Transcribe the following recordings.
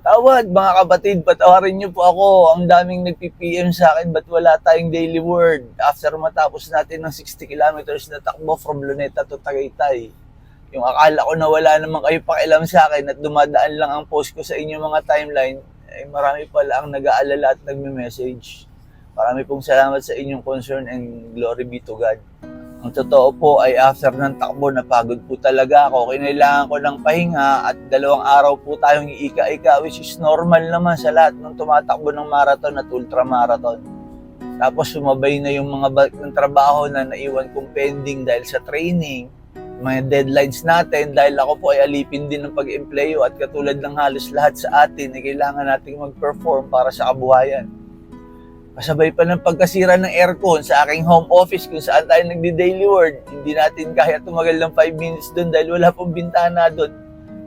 Patawad mga kapatid, patawarin niyo po ako. Ang daming nagpi-PM sa akin, ba't wala tayong daily word? After matapos natin ng 60 kilometers na takbo from Luneta to Tagaytay. Yung akala ko na wala naman kayo pakialam sa akin at dumadaan lang ang post ko sa inyo mga timeline, ay marami pala ang nag-aalala at nagme-message. Marami pong salamat sa inyong concern and glory be to God. Ang totoo po ay after ng takbo, napagod po talaga ako. Kinailangan ko ng pahinga at dalawang araw po tayong iika-ika which is normal naman sa lahat ng tumatakbo ng marathon at ultramarathon. Tapos sumabay na yung mga balik ng trabaho na naiwan kong pending dahil sa training, mga deadlines natin dahil ako po ay alipin din ng pag-empleyo at katulad ng halos lahat sa atin ay kailangan nating mag-perform para sa kabuhayan. Kasabay pa ng pagkasira ng aircon sa aking home office kung saan tayo nagdi-daily word. Hindi natin kaya tumagal ng 5 minutes doon dahil wala pong bintana doon.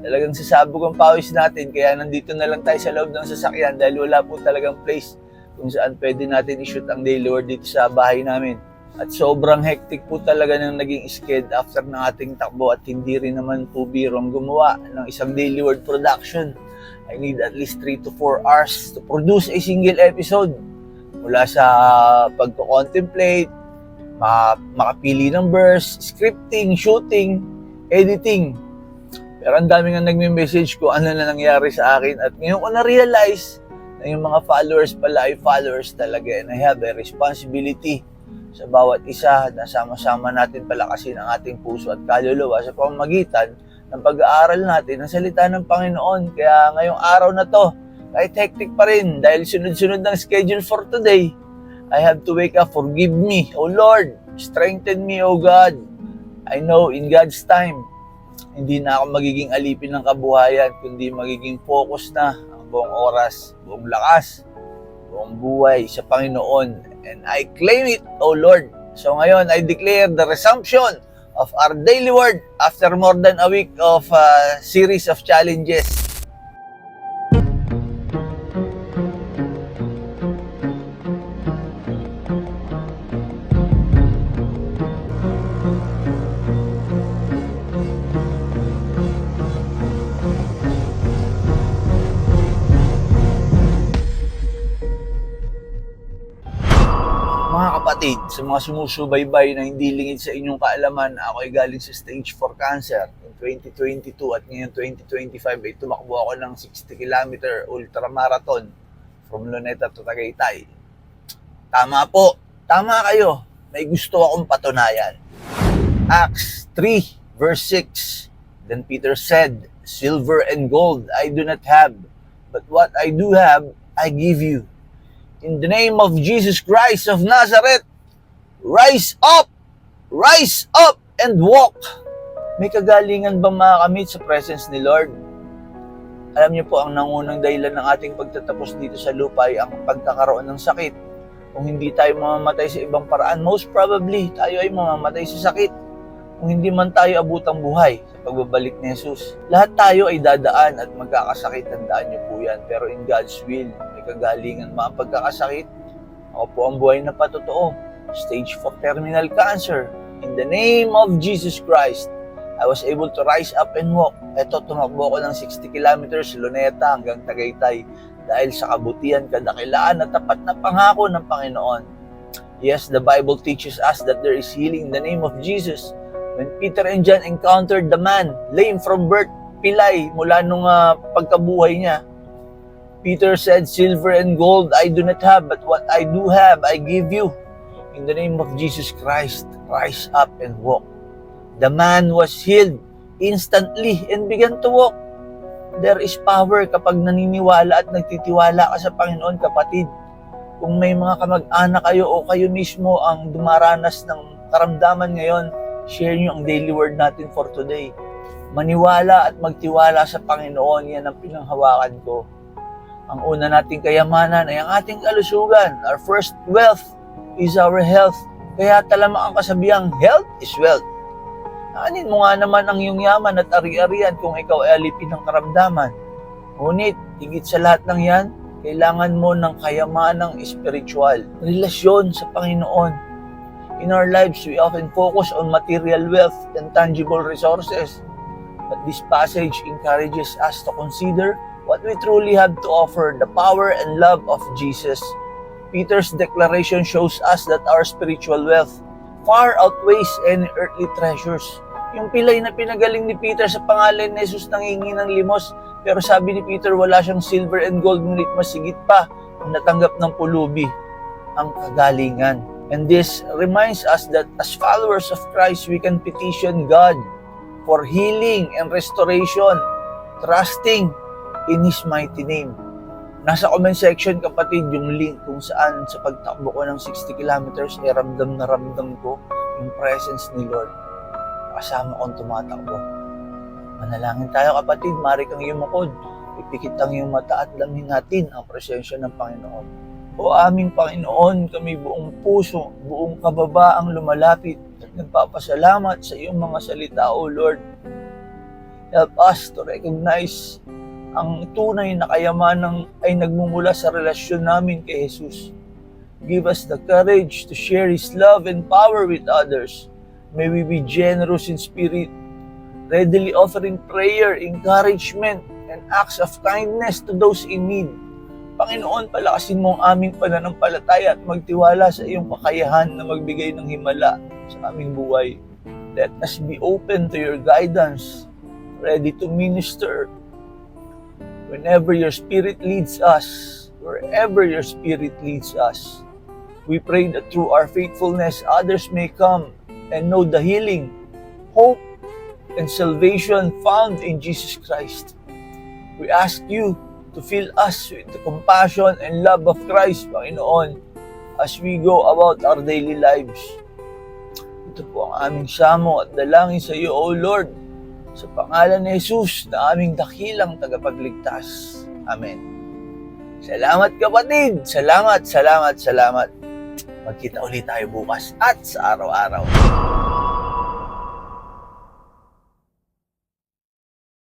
Talagang sasabog ang pawis natin kaya nandito na lang tayo sa loob ng sasakyan dahil wala po talagang place kung saan pwede natin i-shoot ang daily word dito sa bahay namin. At sobrang hectic po talaga ng naging sked after ng ating takbo at hindi rin naman po birong gumawa ng isang daily word production. I need at least 3 to 4 hours to produce a single episode mula sa pagko-contemplate, ma- makapili ng verse, scripting, shooting, editing. Pero ang dami nga nagme-message ko ano na nangyari sa akin at ngayon ko na-realize na yung mga followers pala ay followers talaga and I have a responsibility sa bawat isa na sama-sama natin palakasin ang ating puso at kaluluwa sa pamamagitan ng pag-aaral natin ng salita ng Panginoon. Kaya ngayong araw na to, kahit hectic pa rin dahil sunod-sunod ng schedule for today, I have to wake up. Forgive me, O Lord. Strengthen me, O God. I know in God's time, hindi na ako magiging alipin ng kabuhayan, kundi magiging focus na ang buong oras, buong lakas, buong buhay sa Panginoon. And I claim it, O Lord. So ngayon, I declare the resumption of our daily word after more than a week of uh, series of challenges. Kapatid, sa mga sumusubaybay na hindi lingid sa inyong kaalaman, ako ay galing sa stage 4 cancer in 2022 at ngayon 2025 ay tumakbo ako ng 60 kilometer ultramarathon from Luneta to Tagaytay. Tama po, tama kayo, may gusto akong patunayan. Acts 3 verse 6 Then Peter said, Silver and gold I do not have, but what I do have, I give you in the name of Jesus Christ of Nazareth, rise up, rise up and walk. May kagalingan ba makakamit sa presence ni Lord? Alam niyo po, ang nangunang dahilan ng ating pagtatapos dito sa lupa ay ang pagkakaroon ng sakit. Kung hindi tayo mamamatay sa ibang paraan, most probably tayo ay mamamatay sa sakit. Kung hindi man tayo abutang buhay sa pagbabalik ni Jesus. Lahat tayo ay dadaan at magkakasakit, tandaan niyo po yan. Pero in God's will, may kagalingan mga pagkakasakit. Ako po ang buhay na patotoo. Stage 4 terminal cancer. In the name of Jesus Christ, I was able to rise up and walk. Ito, tumakbo ko ng 60 kilometers, Luneta hanggang Tagaytay dahil sa kabutihan, kadakilaan at tapat na pangako ng Panginoon. Yes, the Bible teaches us that there is healing in the name of Jesus. When Peter and John encountered the man, lame from birth, pilay mula nung ah, pagkabuhay niya, Peter said, Silver and gold I do not have, but what I do have, I give you. In the name of Jesus Christ, rise up and walk. The man was healed instantly and began to walk. There is power kapag naniniwala at nagtitiwala ka sa Panginoon, kapatid. Kung may mga kamag-anak kayo o kayo mismo ang dumaranas ng karamdaman ngayon, share nyo ang daily word natin for today. Maniwala at magtiwala sa Panginoon, yan ang pinanghawakan ko. Ang una nating kayamanan ay ang ating kalusugan. Our first wealth is our health. Kaya talama ang kasabihang, health is wealth. Anin mo nga naman ang iyong yaman at ari-arian kung ikaw ay alipin ng karamdaman. Ngunit, higit sa lahat ng yan, kailangan mo ng kayamanang espiritual, relasyon sa Panginoon. In our lives, we often focus on material wealth and tangible resources. But this passage encourages us to consider what we truly have to offer, the power and love of Jesus. Peter's declaration shows us that our spiritual wealth far outweighs any earthly treasures. Yung pilay na pinagaling ni Peter sa pangalan ni Jesus nangingi ng limos, pero sabi ni Peter wala siyang silver and gold, ngunit masigit pa ang natanggap ng pulubi, ang kagalingan. And this reminds us that as followers of Christ, we can petition God for healing and restoration, trusting in His mighty name. Nasa comment section kapatid yung link kung saan sa pagtakbo ko ng 60 kilometers, eh ramdam na ramdam ko yung presence ni Lord. Kasama kong tumatakbo. Manalangin tayo kapatid, mari kang yumukod. Ipikit ang iyong mata at damhin natin ang presensya ng Panginoon. O aming Panginoon, kami buong puso, buong kababaang lumalapit at nagpapasalamat sa iyong mga salita, O Lord. Help us to recognize ang tunay na kayamanan ay nagmumula sa relasyon namin kay Jesus. Give us the courage to share His love and power with others. May we be generous in spirit, readily offering prayer, encouragement, and acts of kindness to those in need. Panginoon, palakasin mo ang aming pananampalataya at magtiwala sa iyong kakayahan na magbigay ng himala sa aming buhay. Let us be open to your guidance, ready to minister whenever your spirit leads us, wherever your spirit leads us. We pray that through our faithfulness, others may come and know the healing, hope, and salvation found in Jesus Christ. We ask you to fill us with the compassion and love of Christ, Panginoon, as we go about our daily lives. Ito po ang aming samo at dalangin sa iyo, O Lord, sa pangalan ni Jesus na aming dakilang tagapagligtas. Amen. Salamat kapatid! Salamat, salamat, salamat. Magkita ulit tayo bukas at sa araw-araw.